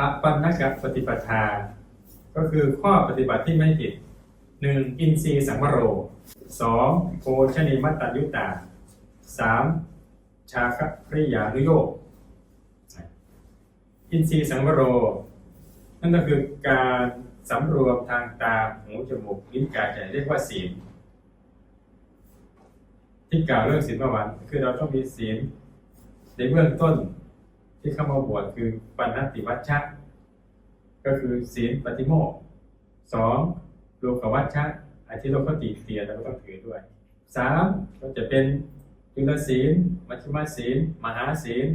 อปันนกปฏิปทา ก็คือข้อปฏิบัติที่ไม่ผิดหนึ่งอินทรีย์สังวโรสองโภชนิมัตตยุตตาสามชาคปริยานุโยกอินทรีย์สังวโร นั่นก็คือการสำรวมทางตาหูจมูกลิ้นกายใจเรียกว่าศีลที่กล่าวเรื่องศีลเมื่อวานคือเราต้องมีศีลในเบื้องต้น ที่เข้ามาบวชคือปัณติวัชชะก็คือศีลปฏิโมกข์สองโลกวัชชะอันที่เราก็ติเตียนเราก็ต้องถือด้วยสามก็จะเป็นจุลศีล มัชฌิมศีล มหาศีล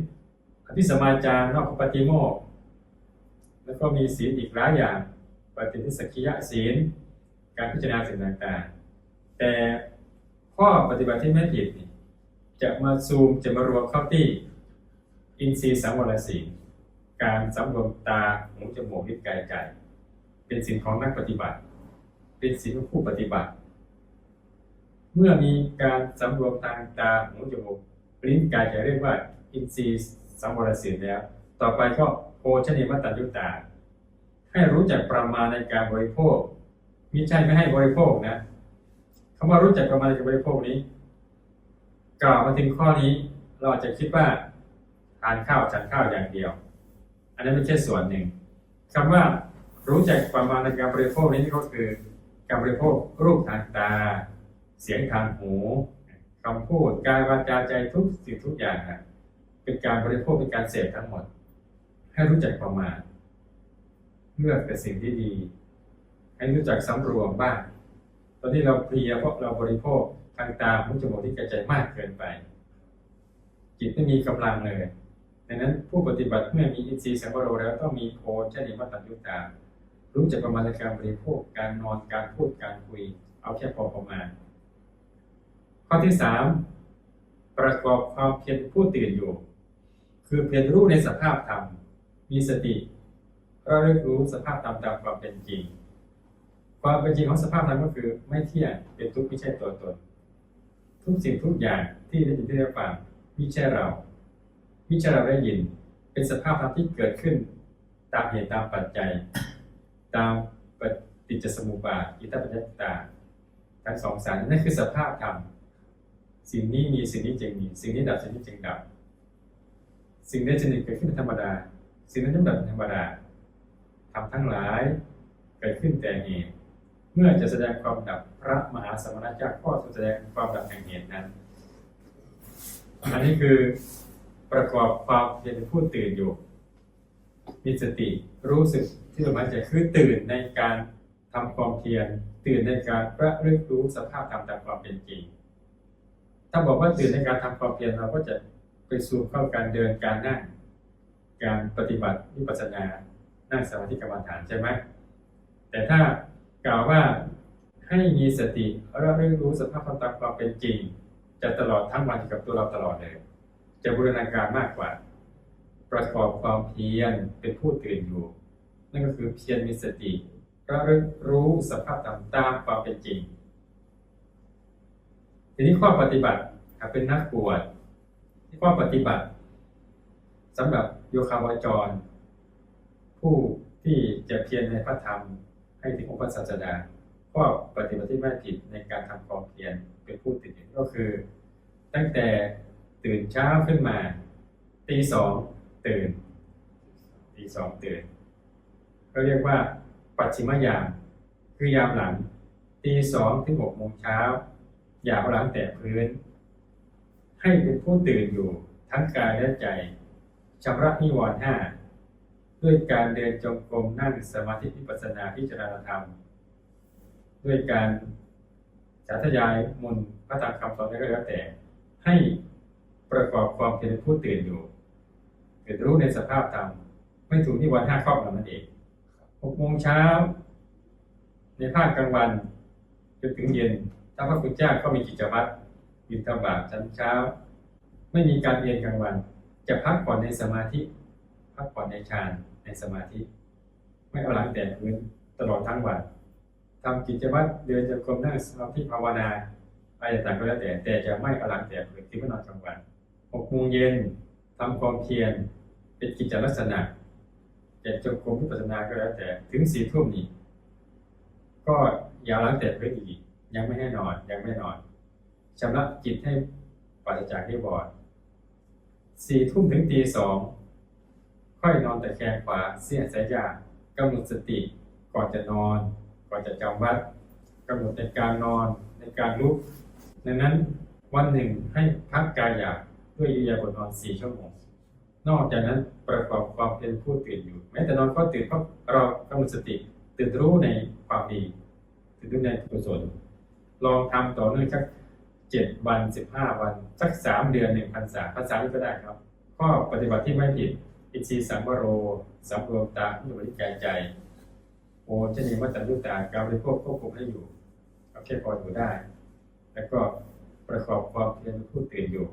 อภิสมาจารนอกปฏิโมกข์แล้วก็มีศีลอีกหลายอย่างปฏิทิสกขิยศีล การพิจารณาสิ่งต่างๆ แต่ข้อปฏิบัติที่ไม่ผิดจะมาซูมจะมารวมเข้าที่ อินทรีย์สังวรศีลการสำรวมตาหูจมูกลิ้นกายใจ เป็นสิ่งของนักปฏิบัติ เป็นสิ่งของผู้ปฏิบัติ เมื่อมีการสำรวมทางตาหูจมูกลิ้นกายใจเรียกว่า อินทรีย์สังวรศีลแล้ว ต่อไปก็โภชนิมัตตัญญุตา ให้รู้จักประมาณในการบริโภคมิใช่ไม่ให้บริโภคนะคำว่ารู้จักประมาณในการบริโภคนี้กล่าวมาถึงข้อนี้เราอาจจะคิดว่าานข้าวฉันข้าวอย่างเดียว อันนั้นไม่ใช่ส่วนหนึ่งคำว่ารู้จักประมาณในการบริโภคนี้ก็คือ การบริโภครูปทางตา เสียงทางหูคำพูดกายวาจาใจทุกสิ่งทุกอย่างเป็นการบริโภคเป็นการเสพทั้งหมด ให้รู้จักประมาณเลือกแต่สิ่งที่ดี ให้รู้จักสำรวมบ้างตอนที่เราเพลียเพราะเราบริโภคทางตาหูจมูกที่กระจายมากเกินไป จิตไม่มีกำลังเลย ดังนั้นผู้ปฏิบัติเมื่อมีอินทรีย์สังวโรแล้วต้องมีโพชนิมัตตัญญุตา รู้จักประมาณการบริโภคการนอนการพูดการคุย เอาแค่พอประมาณ ข้อที่สามประกอบความเพียรผู้ตื่นอยู่ คือเพียรรู้ในสภาพธรรม มีสติเระลึกรู้สภาพธรรมตามความเป็นจริง ความเป็นจริงของสภาพธรรมก็คือไม่เที่ยงเป็นทุกข์ไม่ใช่ตัวตน ทุกสิ่งทุกอย่างที่ได้ยินที่ได้ฟังไม่ใช่เรา ไม่ใช่เราได้ยินเป็นสภาพธรรมที่เกิดขึ้น ตามเหตุตามปัจจัย ตามปฏิจจสมุปบาทอิทธิปัจจตาทั้งสองสารนั่นคือสภาพธรรมสิ่งนี้มีสิ่งนี้จึงมีสิ่งนี้ดับสิ่งนี้จึงดับ สิ่งนี้จึงเกิดขึ้นเป็นธรรมดา สิ่งนั้นจึงดับเป็นธรรมดาทำทั้งหลายเกิดขึ้นแต่เหตุเมื่อจะแสดงความดับพระมหาสมณเจ้าก็จะแสดงความดับแห่งเหตุนั้น อันนี้คือ ประกอบความเป็นผู้ตื่นอยู่ มีสติรู้สึกที่หมายจะคือตื่นในการทำความเพียรตื่นในการระลึกรู้สภาพธรรมตามความเป็นจริง ถ้าบอกว่าตื่นในการทำความเพียรเราก็จะไปสู่เข้าการเดินการนั่งการปฏิบัติวิปัสสนานั่งสมาธิกรรมฐานใช่ไหมแต่ถ้ากล่าวว่าให้มีสติระลึกรู้สภาพธรรมตามความเป็นจริง จะตลอดทั้งวันกับตัวเราตลอดเลย จะบูรณาการมากกว่า ประกอบความเพียรเป็นผู้ตื่นอยู่ นั่นก็คือเพียรมีสติระลึกรู้สภาพธรรมตามความเป็นจริง ทีนี้ข้อปฏิบัติเป็นนักบวชที่ข้อปฏิบัติสำหรับโยคาวาจร ผู้ที่จะเพียรในพระธรรมให้ถึงองค์พระศาสดาข้อปฏิบัติที่ไม่ผิดในการทำความเพียรเป็นผู้ตื่นก็คือ ตั้งแต่ ตื่นเช้าขึ้นมาตีสองตื่นตีสองตื่นก็เรียกว่า ปัจฉิมยาม คือยามหลังตีสองถึงหกโมงเช้า อย่าเอาหลังแตะพื้น ให้เป็นผู้ตื่นอยู่ทั้งกายและใจชำระนิวรณ์ห้าด้วยการเดินจงกรมนั่งสมาธิวิปัสสนาพิจารณาธรรม ด้วยการสาธยายมนต์พระธรรมคำสอนก็แล้วแต่ให้ ประกอบความเป็นผู้ตื่นอยู่เกิดรู้ในสภาพธรรมไม่ถูกนิวรณ์ห้าครอบงำนั่นเองหกโมงเช้า ในภาคกลางวันจนถึงเย็นถ้าพระคุณเจ้าก็มีกิจวัตรบิณฑบาตชั้นเช้า ไม่มีการเรียนกลางวัน จะพักผ่อนในสมาธิ พักผ่อนในฌานในสมาธิ ไม่เอาหลังแตะพื้นตลอดทั้งวันทำกิจวัตรเดินจงกรมนั่งสมาธิภาวนาอะไรต่างก็แล้วแต่แต่จะไม่เอาหลังแตะพื้นที่พนอนกลางวัน หกโมงเย็นทำความเพียรเป็นกิจลักษณะจจะจงกรมวิปัสสนาก็แล้วแต่ถึงสี่ทุ่มนี่ก็ย่าล้างแต่พื้นอีก ยังไม่ให้นอนยังไม่นอนชำระจิตให้ปราศจากนิวรณ์สี่ทุ่มถึงตีสองค่อยนอนแต่แคงขวาเสียสายยากำหนดสติก่อนจะนอน ก่อนจะจำวัดกำหนดในการนอนในการลุก ดังนั้นวันหนึ่งให้พักกายหยาบ ด้วยอิริยาบถนอนสี่ชั่วโมง นอกจากนั้นประกอบความเป็นผู้ตื่นอยู่ แม้แต่นอนก็ตื่นเพราะเรากำหนดสติตื่นรู้ในความดีตื่นรู้ในกุศลลองทำต่อเนื่องสักเจ็ดวันสิบห้าวันสักสามเดือนหนึ่งพันษาภาษาที่ก็ได้ครับข้อปฏิบัติที่ไม่ผิด อินทรีย์สังวโรสัมรวมตาผู้บริการใจโอชนีวัตตยุตตาการบริโภคควบคุมให้อยู่เอาแค่พออยู่ได้ แล้วก็ประกอบความเพียรผู้ตื่นอยู่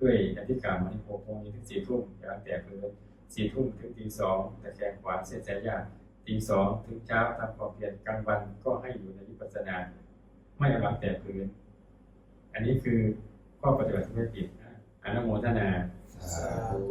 ด้วยอธิการมานิโพงนี้ถึงสี่ทุ่มยางแต่พื้นสี่ทุ่มถึงตีสองตะแคงขวาเส้นสายยาตีสองถึงเช้าทำความเพียรกลางวันก็ให้อยู่ในวิปัสสนา ไม่เอาหลังแต่พื้นอันนี้คือข้อปฏิบัติที่ไม่ผิดนะอนุโมทนาสาธุ